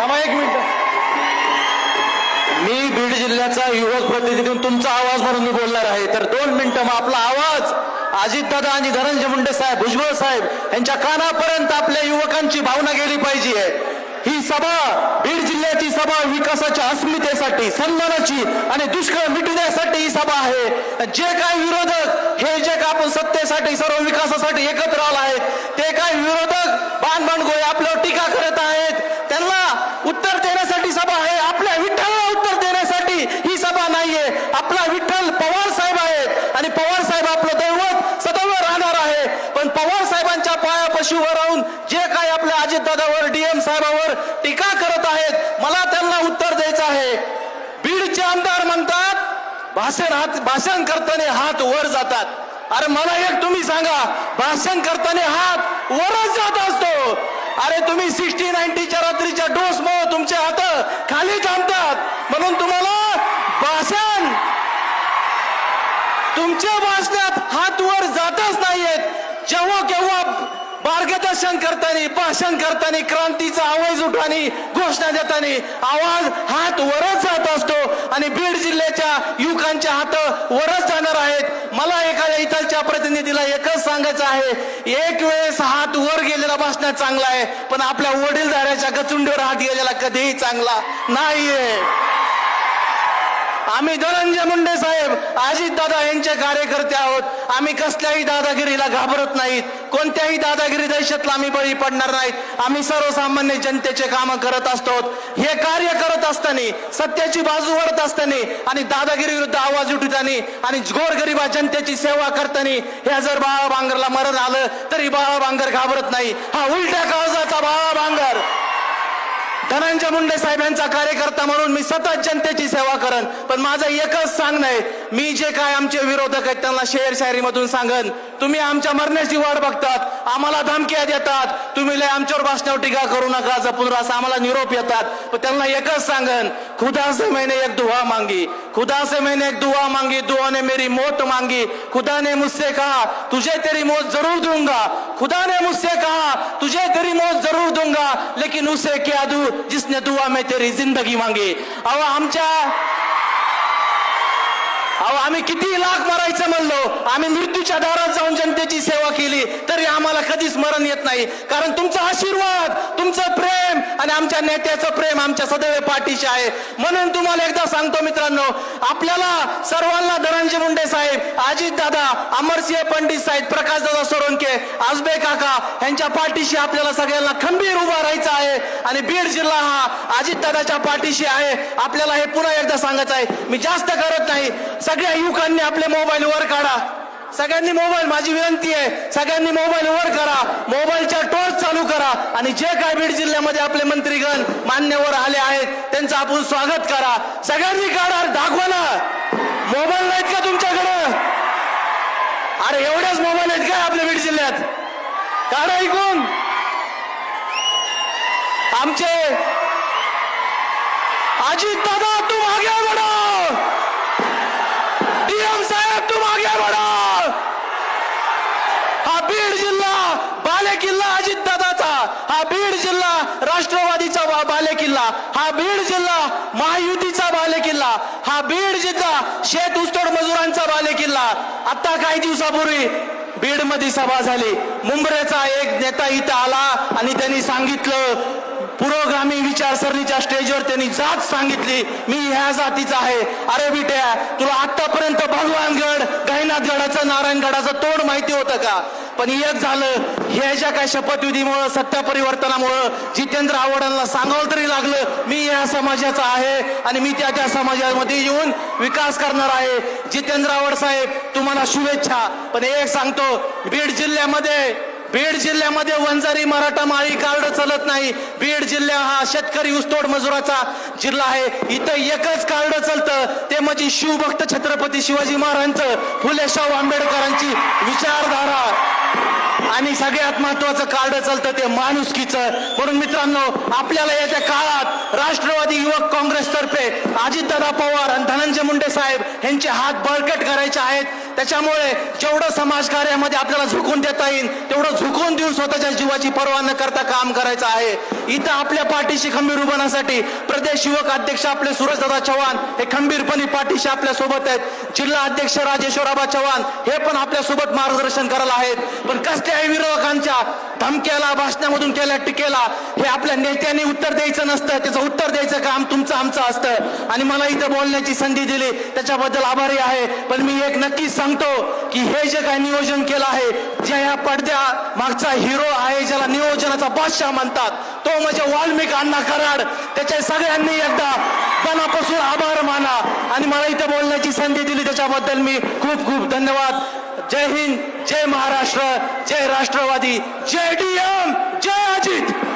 थांबा एक मिनिट. मी बीड जिल्ह्याचा युवक प्रतिनिधीतून तुमचा आवाज म्हणून मी बोलणार आहे. तर दोन मिनिटं मग आपला आवाज अजितदादा आणि धनंजय मुंडे साहेब भुजबळ साहेब यांच्या कानापर्यंत आपल्या युवकांची भावना गेली पाहिजे. ही सभा बीड जिल्ह्याची सभा विकासाच्या अस्मितेसाठी सन्मानाची आणि दुष्काळ मिटवण्यासाठी ही सभा आहे. जे काय विरोधक हे जे काय आपण सत्तेसाठी सर्व विकासासाठी एकत्र आला आहे ते काय विरोधक बाण बाणगोळे आपल्यावर टीका करत आहेत. त्यांना उत्तर देण्यासाठी सभा आहे. आपल्या विठ्ठलला उत्तर देण्यासाठी ही सभा नाहीये. आपला विठ्ठल पवार साहेब आहेत. आणि पवार साहेब आपलं दैवत सदैव राहणार आहे. पण पवार साहेबांच्या पायापाशी उभं राहून जे काय आपल्या अजितदादावर डीएम साहेबावर टीका करत आहेत मला त्यांना उत्तर द्यायचं आहे. बीडचे आमदार म्हणतात भाषण हात भाषण करताना हात वर जातात. अरे मला एक तुम्ही सांगा भाषण करताना हात वरच जात असतो. अरे तुम्ही सिक्स्टी नाईन्टीच्या रात्रीच्या डोस मुळे तुमचे हात खाली थांबतात. म्हणून तुम्हाला भाषण. तुमच्या भाषणात हात वर जातच नाहीयेत. जेव्हा केव्हा मार्गदर्शन करताना भाषण करताना क्रांतीचा आवाज उठवानी घोषणा देताना आवाज हात वरच जात असतो. आणि बीड जिल्ह्याच्या युवकांच्या हात वरच जाणार आहेत. मला एखाद्या इथलच्या प्रतिनिधीला एकच सांगायचं आहे. एक वेळेस हात वर गेलेला भाषणात चांगला आहे पण आपल्या वडीलधाऱ्याच्या गचुंडीवर हात गेलेला कधीही चांगला नाहीये. आम्ही धनंजय मुंडे साहेब अजित दादा यांचे कार्यकर्ते आहोत. आम्ही कसल्याही दादागिरीला घाबरत नाहीत. कोणत्याही दादागिरी दहशतला आम्ही बळी पडणार नाहीत. आम्ही सर्वसामान्य जनतेचे काम करत असतो. हे कार्य करत असताना सत्याची बाजू वरत असताना आणि दादागिरी विरुद्ध आवाज उठताना आणि गोरगरिबा जनतेची सेवा करताना ह्या जर बाळा बांगरला मरण आलं तरी बाळा बांगर घाबरत नाही. हा उलट्या काळजाचा बाळा धनंजय मुंडे साहेबांचा कार्यकर्ता म्हणून मी सतत जनतेची सेवा करन. पण माझं एकच सांगणं आहे मी जे काय आमचे विरोधक आहेत त्यांना शेअर शायरीमधून सांगन तुम्ही आमच्या मरण्याची वाट बघतात आम्हाला धमक्या देतात तुम्ही लय आमच्यावर भाषणावर टीका करू नका जपून असं आम्हाला निरोप येतात. पण त्यांना एकच सांगन खुदा से मैंने एक दुआ मांगी खुदा से मैंने एक दुआ मांगी दुआ ने मेरी मौत मांगी. खुदा ने मुझसे कहा तुझे तेरी मौत जरूर दूंगा. खुदा ने मुझसे कहा तुझे तेरी मौत जरूर दूंगा लेकिन उसे क्या दू जिसने दुआ में तेरी जिंदगी मांगी? अहो आमच्या अहो आम्ही किती लाख मारायचं म्हणलो? आम्ही मृत्यूच्या दारात जाऊन जनतेची सेवा केली तरी आम्हाला कधीच मरण येत नाही. कारण तुमचा आशीर्वाद तुमचं प्रेम आणि आमच्या नेत्याचं प्रेम आमच्या सदैव पाठीशी आहे. म्हणून तुम्हाला एकदा सांगतो मित्रांनो आपल्याला सर्वांना धनंजय मुंडे साहेब अजित दादा अमरसिंह पंडित साहेब प्रकाश दादा सोळंके आजबे काका यांच्या पाठीशी आपल्याला सगळ्यांना खंबीर उभा राहायचा आहे आणि बीड जिल्हा हा अजित दादाच्या पाठीशी आहे. आपल्याला हे पुन्हा एकदा सांगायचं आहे. मी जास्त करत नाही. सगळ्या युवकांनी आपले मोबाईल वर काढा. सगळ्यांनी मोबाईल माझी विनंती आहे सगळ्यांनी मोबाईल वर करा. मोबाईलच्या टॉर्च चालू करा आणि जे काय बीड जिल्ह्यामध्ये आपले मंत्रीगण मान्यवर आले आहेत त्यांचं आपण स्वागत करा. सगळ्यांनी काढा दाखवा ना. मोबाईल नाहीत का तुमच्याकडं? अरे एवढ्याच मोबाईल आहेत काय आपल्या बीड जिल्ह्यात? काढा ऐकून आमचे अजित दादा तू मागे बडा डीएम साहेब तुम आगे बढ़ो हा बीड जिल्हा बाले किल्ला अजित दादाचा हा बीड जिल्हा राष्ट्रवादीचा बालेकिल्ला बाले किल्ला हा बीड जिल्हा महायुतीचा बाले किल्ला हा बीड जिल्हा शेत उस्तोड मजुरांचा बाले किल्ला आता काही दिवसापूर्वी बीडमध्ये सभा झाली. मुंबरेचा एक नेता इथं आला आणि त्यांनी सांगितलं पुरोगामी विचारसरणीच्या स्टेजवर त्यांनी जात सांगितली मी ह्या जातीचा आहे. अरे बिट्या तुला आतापर्यंत भगवानगड गहिनाथगडाचं नारायणगडाचं तोंड माहिती होतं का? पण एक झालं. हे ज्या काय शपथविधीमुळं सत्ता परिवर्तनामुळं जितेंद्र आव्हाडांना सांगावं तरी लागलं. मी या समाजाचा आहे आणि मी त्या त्या समाजामध्ये येऊन विकास करणार आहे. जितेंद्र आव्हाड साहेब तुम्हाला शुभेच्छा. पण एक सांगतो बीड जिल्ह्यामध्ये बीड जिल्ह्यामध्ये वंजारी मराठा माळी कार्ड चालत नाही. बीड जिल्हा हा शेतकरी ऊसतोड मजुराचा जिल्हा आहे. इथं एकच कार्ड चालतं. ते म्हणजे शिवभक्त छत्रपती शिवाजी महाराजांचं फुले शाहू आंबेडकरांची विचारधारा. आणि सगळ्यात महत्वाचं कार्ड चालतं ते माणुसकीचं. म्हणून मित्रांनो आपल्याला येत्या काळात राष्ट्रवादी युवक काँग्रेसतर्फे अजितदादा पवार आणि धनंजय मुंडे साहेब यांचे हात बळकट करायचे आहेत. त्याच्यामुळे जेवढं समाजकार्यामध्ये आपल्याला झुकून देता येईल तेवढं झुकून देऊन स्वतःच्या जीवाची पर्वा न करता काम करायचं आहे. इथं आपल्या पाठीशी खंबीर उभारण्यासाठी प्रदेश युवक अध्यक्ष आपले सूरजदादा चव्हाण हे खंबीरपणे पाठीशी आपल्यासोबत आहेत. जिल्हा अध्यक्ष राजेश्वराबा चव्हाण हे पण आपल्यासोबत मार्गदर्शन करायला आहेत. पण कसल्याही विरोधकांच्या धमक्याला भाषणामधून केल्या टीकेला हे आपल्या नेत्यांनी उत्तर द्यायचं नसतं. त्याचं उत्तर द्यायचं काम तुमचं आमचं असतं. आणि मला इथं बोलण्याची संधी दिली. त्याच्याबद्दल आभारी आहे. पण मी एक नक्कीच सांगतो की हे जे काही नियोजन केलं आहे ज्या या पडद्या मागचा हिरो आहे ज्याला नियोजनाचा बादशाह म्हणतात तो म्हणजे वाल्मिक अण्णा कराड. त्याच्या सगळ्यांनी एकदा मनापासून आभार माना. आणि मला इथं बोलण्याची संधी दिली. त्याच्याबद्दल मी खूप खूप धन्यवाद. जय हिंद जय महाराष्ट्र जय राष्ट्रवादी जय डीएम जय अजित।